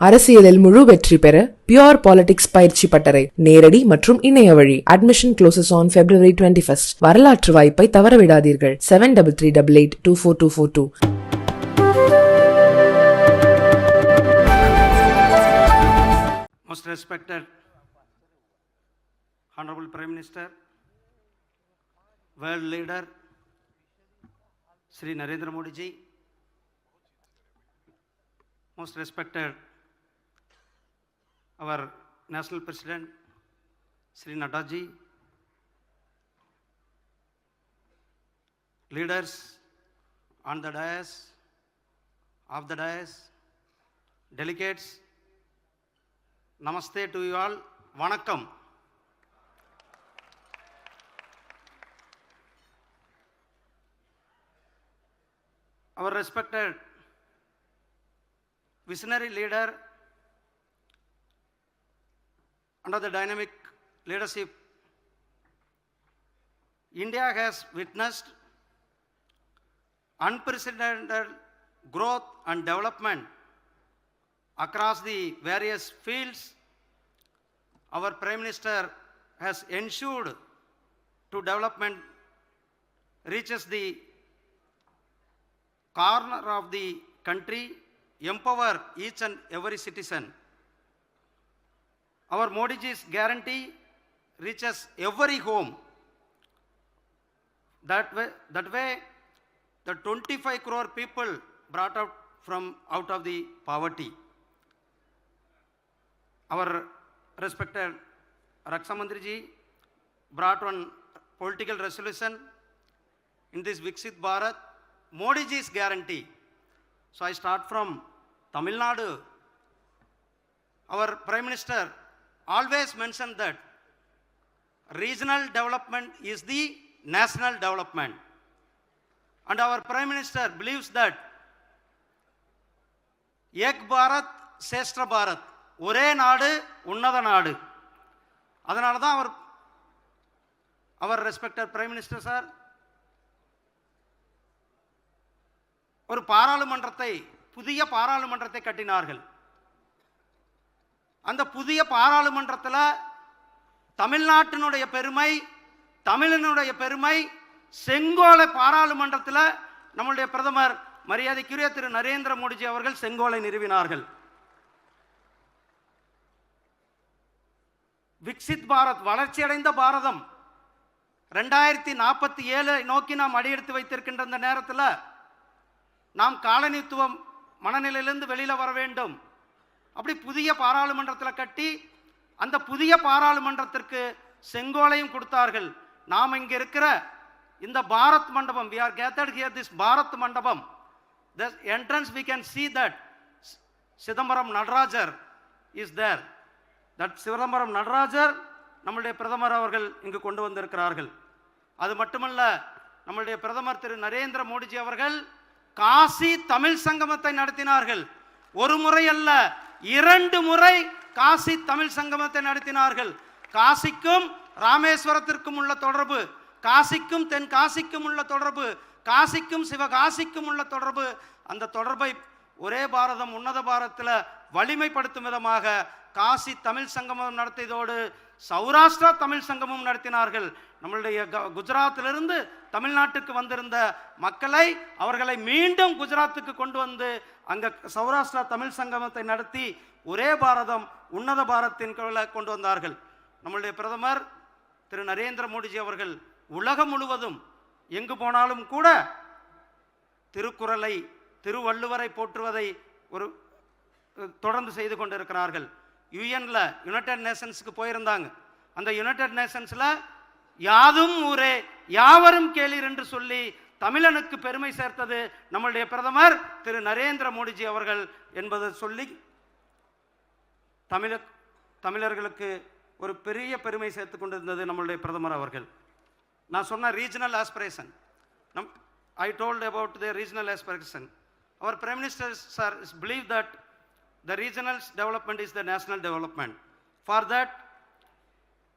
அரசியலில் முழு வெற்றி பெற பியோர் பாலிடிக்ஸ் பயிற்சி பட்டறை நேரடி மற்றும் இணைய வழி. Admission closes on February twenty first வரலாற்று வாய்ப்பை தவறவிடாதீர்கள். Seven double three double eight two four two four two Most respected Honorable Prime Minister, world leader, Sri Narendra Modi ji, most respected our national president, Sri nadda ji leaders on the dais, of the dais, delegates, namaste to you all, vanakkam. Our respected visionary leader, under the dynamic leadership India has witnessed unprecedented growth and development across the various fields, our Prime Minister has ensured to development reaches the corner of the country, empower each and every citizen. Our Modi ji's guarantee reaches every home. That way, that way, the 25 crore people brought out from out of the poverty. Our respected Raksha Mantri brought one political resolution in this Viksit Bharat, Modi ji's guarantee. So I start from Tamil Nadu. Our Prime Minister always mentioned that regional development is the national development. And our Prime Minister believes that Ek Bharat Shreshtha Bharat ஒரே நாடு உன்னத நாடு அதனால தான் அவர் அவர் respected prime minister sir ஒரு பாராளுமன்றத்தை புதிய பாராளுமன்றத்தை கட்டினார்கள் அந்த புதிய பாராளுமன்றத்தில் தமிழ்நாட்டினுடைய பெருமை தமிழனுடைய பெருமை செங்கோலை பாராளுமன்றத்தில் நம்மளுடைய பிரதமர் மரியாதைக்குரிய திரு நரேந்திர மோடிஜி அவர்கள் செங்கோலை நிறுவினார்கள். விக்சித் பாரத் வளர்ச்சியடைந்த பாரதம். ரெண்டாயிரத்தி நாற்பத்தி ஏழு நோக்கி நாம் அடியெடுத்து வைத்திருக்கின்ற இந்த நேரத்தில் நாம் காலனித்துவம் மனநிலையிலிருந்து வெளியில் வர வேண்டும். அப்படி புதிய பாராளுமன்றத்தில் கட்டி அந்த புதிய பாராளுமன்றத்திற்கு செங்கோலையும் கொடுத்தார்கள். நாம் இங்கே இருக்கிற இந்த Bharat Mandapam we are gathered here this Bharat Mandapam the entrance we can see that Chidambaram Natarajar is there that Chidambaram Natarajar நம்மளுடைய பிரதமர் அவர்கள் இங்கு கொண்டு வந்திருக்கிறார்கள். அது மட்டுமல்ல நம்மளுடைய பிரதமர் திரு நரேந்திர மோடிஜி அவர்கள் காசி தமிழ் சங்கமத்தை நடத்தினார்கள். ஒரு முறை அல்ல இரண்டு முறை காசி தமிழ் சங்கமத்தை நடத்தினார்கள். காசிக்கும் ராமேஸ்வரத்திற்கும் உள்ள தொடர்பு காசிக்கும் தென் காசிக்கும் உள்ள தொடர்பு காசிக்கும் சிவகாசிக்கும் உள்ள தொடர்பு. அந்த தொடர்பை ஒரே பாரதம் உன்னத பாரத்தில் வலிமைப்படுத்தும் விதமாக காசி தமிழ் சங்கமம் நடத்தியதோடு சௌராஷ்டிரா தமிழ் சங்கமம் நடத்தினார்கள். நம்மளுடைய க- குஜராத்திலிருந்து தமிழ்நாட்டுக்கு வந்திருந்த மக்களை அவர்களை மீண்டும் குஜராத்துக்கு கொண்டு வந்து அங்க சௌராஷ்டிரா தமிழ் சங்கமத்தை நடத்தி ஒரே பாரதம் உன்னத பாரத்தின் கொண்டு வந்தார்கள். நம்மளுடைய பிரதமர் திரு நரேந்திர மோடிஜி அவர்கள் உலகம் முழுவதும் எங்கு போனாலும் கூட திருக்குறளை திருவள்ளுவரை போற்றுவதை ஒரு தொடர்ந்து செய்து கொண்டிருக்கிறார்கள். யுஎனில் யுனைடெட் நேஷன்ஸ்க்கு போயிருந்தாங்க. அந்த யுனைடெட் நேஷன்ஸில் யாதும் ஊரே யாவரும் கேளீர் என்று சொல்லி தமிழனுக்கு பெருமை சேர்த்தது நம்மளுடைய பிரதமர் திரு நரேந்திர மோடிஜி அவர்கள் என்பதை சொல்லி தமிழ தமிழர்களுக்கு ஒரு பெரிய பெருமை சேர்த்து கொண்டிருந்தது நம்மளுடைய பிரதமர் அவர்கள். நான் சொன்ன ரீஜனல் ஆஸ்பிரேஷன் நம் I told about the regional aspiration our prime minister sir is believe that The regional development is the national development. For that,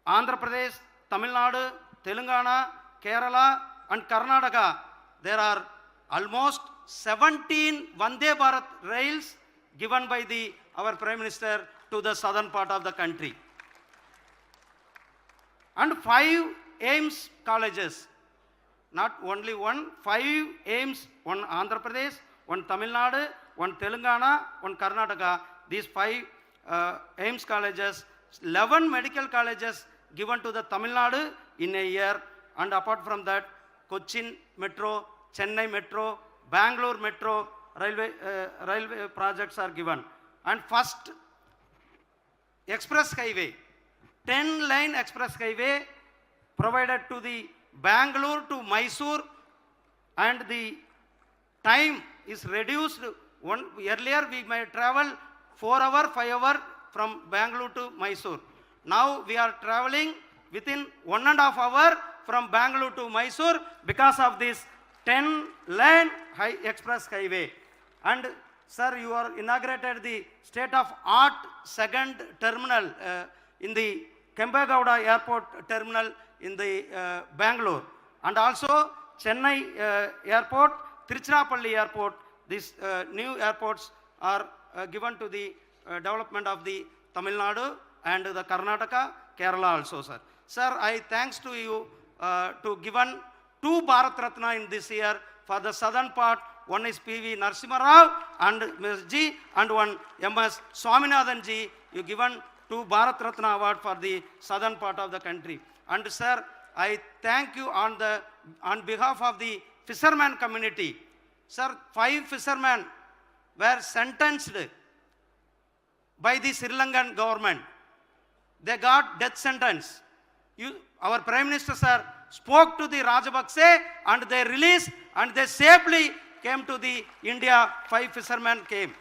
Andhra Pradesh, Tamil Nadu, Telangana, Kerala, and Karnataka, there are almost 17 Vande Bharat rails given by the, our Prime Minister to the southern part of the country. And five AIMS colleges, not only one, five AIMS, one Andhra Pradesh, one Tamil Nadu, one telangana one karnataka these five uh, aims colleges 11 medical colleges given to the tamil nadu in a year and apart from that cochin metro chennai metro bangalore metro railway uh, railway projects are given and first express highway 10 lane express highway provided to the Bangalore to Mysore and the time is reduced. One, earlier we may travel 4 hour, 5 hour from Bangalore to Mysore. Now we are traveling within one and a half hour from Bangalore to Mysore because of this 10 lane high express highway. And sir, you are inaugurated the state of art second terminal uh, in the Kembagowda airport terminal in the uh, Bangalore. And also Chennai uh, airport, Tiruchirappalli airport, these uh, new airports are uh, given to the uh, development of the Tamil Nadu and the Karnataka, Kerala also, sir. Sir, I thanks to you uh, to given two Bharat Ratna in this year for the southern part. One is P.V. Narsimha Rao and Ms. G and one M.S. Swaminathan G. You given two Bharat Ratna award for the southern part of the country. And sir, I thank you on the on behalf of the fisherman community. Sir, five fishermen were sentenced by the Sri Lankan government. They got death sentence. You, our Prime Minister, sir, spoke to the Rajapakse and they released and they safely came to the India. Five fishermen came.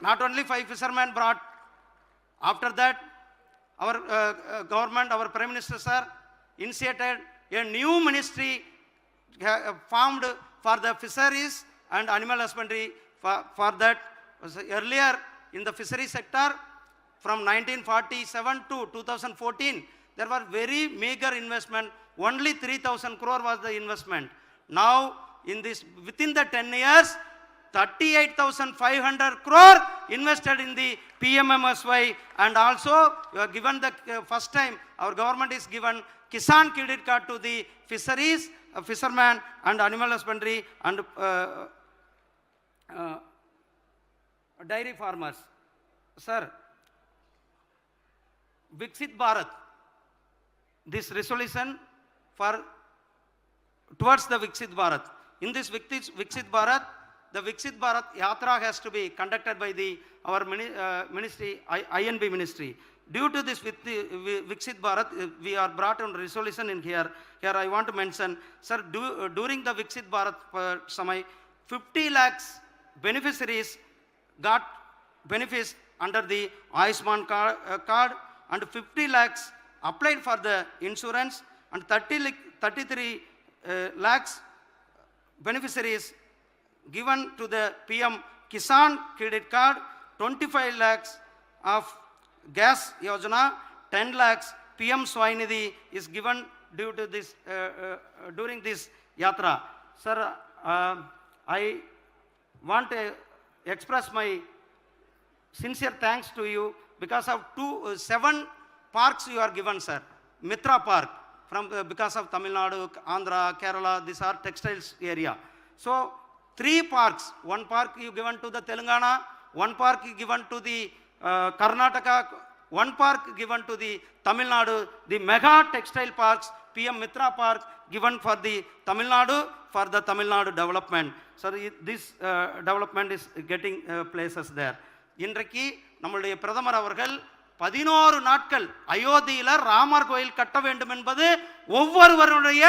Not only five fishermen brought, after that, our uh, uh, government, our Prime Minister, sir, initiated a new ministry uh, formed for the fisheries and animal husbandry. For, for that, earlier in the fishery sector, from 1947 to 2014, there was very meager investment. Only 3,000 crore was the investment. Now, in this within the 10 years, 38,500 crore invested in the PMMSY and also you are given the uh, first time our government is given Kisan credit card to the fisheries, fishermen and animal husbandry and uh, uh, dairy farmers. Sir, Viksit Bharat, this resolution for towards the Viksit Bharat. In this Viksit, Bharat, the Viksit Bharat Yatra has to be conducted by the our mini, uh, ministry, INB ministry. Due to this Viksit Bharat, uh, we are brought on resolution in here. Here I want to mention, sir, do, uh, during the Viksit Bharat uh, Samay, 50 lakhs beneficiaries got benefits under the Ayushman card, uh, card and 50 lakhs applied for the insurance and 30, lik- 33 uh, lakhs beneficiaries given to the PM Kisan credit card, 25 lakhs of gas yojana, 10 lakhs PM Swainidhi is given due to this, uh, uh, during this yatra. Sir, uh, I want to express my sincere thanks to you because of two, uh, seven parks you are given, sir. Mitra Park, from, uh, because of Tamil Nadu, Andhra, Kerala, these are textiles area. So, three parks, one park you given to the Telangana, one park you given to the uh, Karnataka, one park given to the Tamil Nadu, the mega textile parks, PM Mitra Park given for the Tamil Nadu, for the Tamil Nadu development. So, the- this uh, development is getting uh, places there. இன்றைக்கு நம்மளுடைய பிரதமர் அவர்கள் பதினோரு நாட்கள் அயோத்தியில ராமர் கோயில் கட்ட வேண்டும் என்பது ஒவ்வொருவருடைய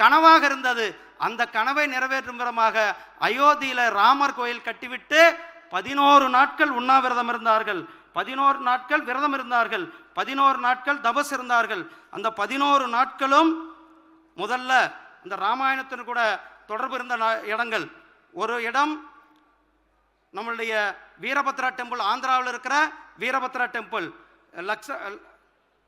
கனவாக இருந்தது அந்த கனவை நிறைவேற்றும் விதமாக அயோத்தியில் ராமர் கோயில் கட்டிவிட்டு பதினோரு நாட்கள் உண்ணாவிரதம் இருந்தார்கள். பதினோரு நாட்கள் விரதம் இருந்தார்கள். பதினோரு நாட்கள் தபஸ் இருந்தார்கள். அந்த பதினோரு நாட்களும் முதல்ல இந்த ராமாயணத்தின் கூட தொடர்பு இருந்த நா- இடங்கள். ஒரு இடம் நம்மளுடைய வீரபத்ரா டெம்பிள் ஆந்திராவில் இருக்கிற வீரபத்ரா டெம்பிள். லக்ஷ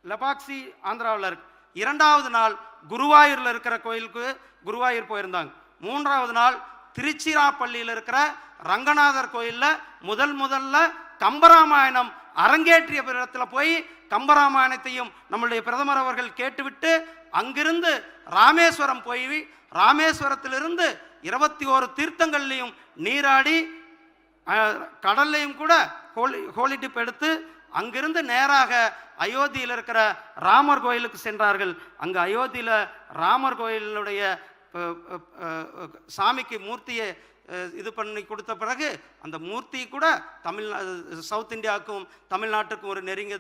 லபாக்சி ஆந்திராவில் இருக்கு. இரண்டாவது நாள் குருவாயூரில் இருக்கிற கோயிலுக்கு குருவாயூர் போயிருந்தாங்க. மூன்றாவது நாள் திருச்சிராப்பள்ளியில் இருக்கிற ரங்கநாதர் கோயிலில் முதல் முதல்ல கம்பராமாயணம் அரங்கேற்றிய இடத்துல போய் கம்பராமாயணத்தையும் நம்மளுடைய பிரதமர் அவர்கள் கேட்டுவிட்டு அங்கிருந்து ராமேஸ்வரம் போய் ராமேஸ்வரத்திலிருந்து இருபத்தி ஓரு தீர்த்தங்கள்லையும் நீராடி கடல்லையும் கூட ஹோலி ஹோலி டிப் எடுத்து அங்கிருந்து நேராக அயோத்தியில் இருக்கிற ராமர் கோயிலுக்கு சென்றார்கள். அங்கு அயோத்தியில் ராமர் கோயிலுடைய சாமிக்கு மூர்த்தியை இது பண்ணி கொடுத்த பிறகு அந்த மூர்த்தி கூட தமிழ் சவுத் இந்தியாவுக்கும் தமிழ்நாட்டுக்கும் ஒரு நெருங்கிய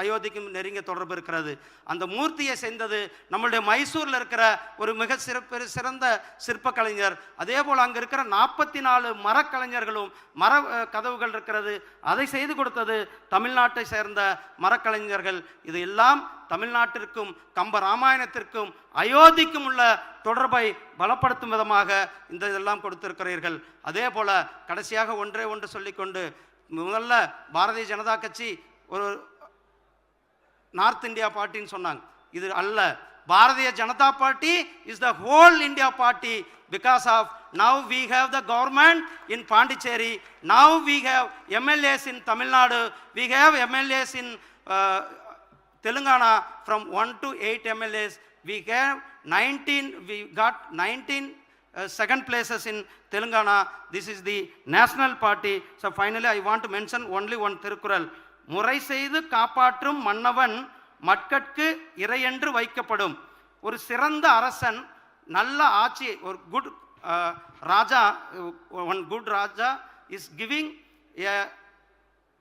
அயோத்திக்கும் நெருங்கிய தொடர்பு இருக்கிறது. அந்த மூர்த்தியை செய்தது நம்மளுடைய மைசூரில் இருக்கிற ஒரு மிக சிறப்பு சிறந்த சிற்ப கலைஞர் அதே போல் அங்கே இருக்கிற நாற்பத்தி நாலு மரக்கலைஞர்களும் மர கதவுகள் இருக்கிறது. அதை செய்து கொடுத்தது தமிழ்நாட்டை சேர்ந்த மரக்கலைஞர்கள். இது எல்லாம் தமிழ்நாட்டிற்கும் கம்ப ராமாயணத்திற்கும் அயோத்திக்கும் உள்ள தொடர்பை பலப்படுத்தும் விதமாக இந்த இதெல்லாம் கொடுத்திருக்கிறீர்கள். அதே போல் கடைசியாக ஒன்றே ஒன்று சொல்லிக்கொண்டு முதல்ல பாரதிய ஜனதா கட்சி ஒரு நார்த் இந்தியா பார்ட்டின்னு சொன்னாங்க. இது அல்ல. Bharatiya Janata party is the whole India party because of now we have the government in Pondicherry now we have MLAs in Tamil Nadu we have MLAs in Telangana from 1 to 8 MLAs. We have 19, we got 19 uh, second places in Telangana. This is the national party. So finally, I want to mention only one Tirukural. முறை செய்து காப்பாற்றும் மன்னவன் மக்கட்கு இறையென்று வைக்கப்படும் ஒரு சிறந்த அரசன் நல்ல ஆட்சி ஒரு good raja one good raja is giving a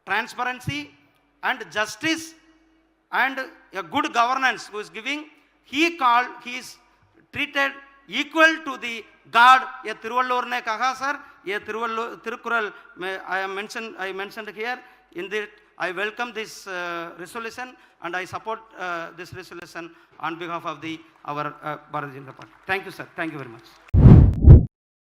transparency and justice and a good governance who is giving he called he is treated equal to the god ये तिरुवल्लुवर ने कहा सर ये तिरुवल्लुवर तिरुकुरल में I am mentioned I mentioned here in that I welcome this uh, resolution and I support uh, this resolution on behalf of the our uh, Bharatiya Janata Party. Thank you sir. Thank you very much.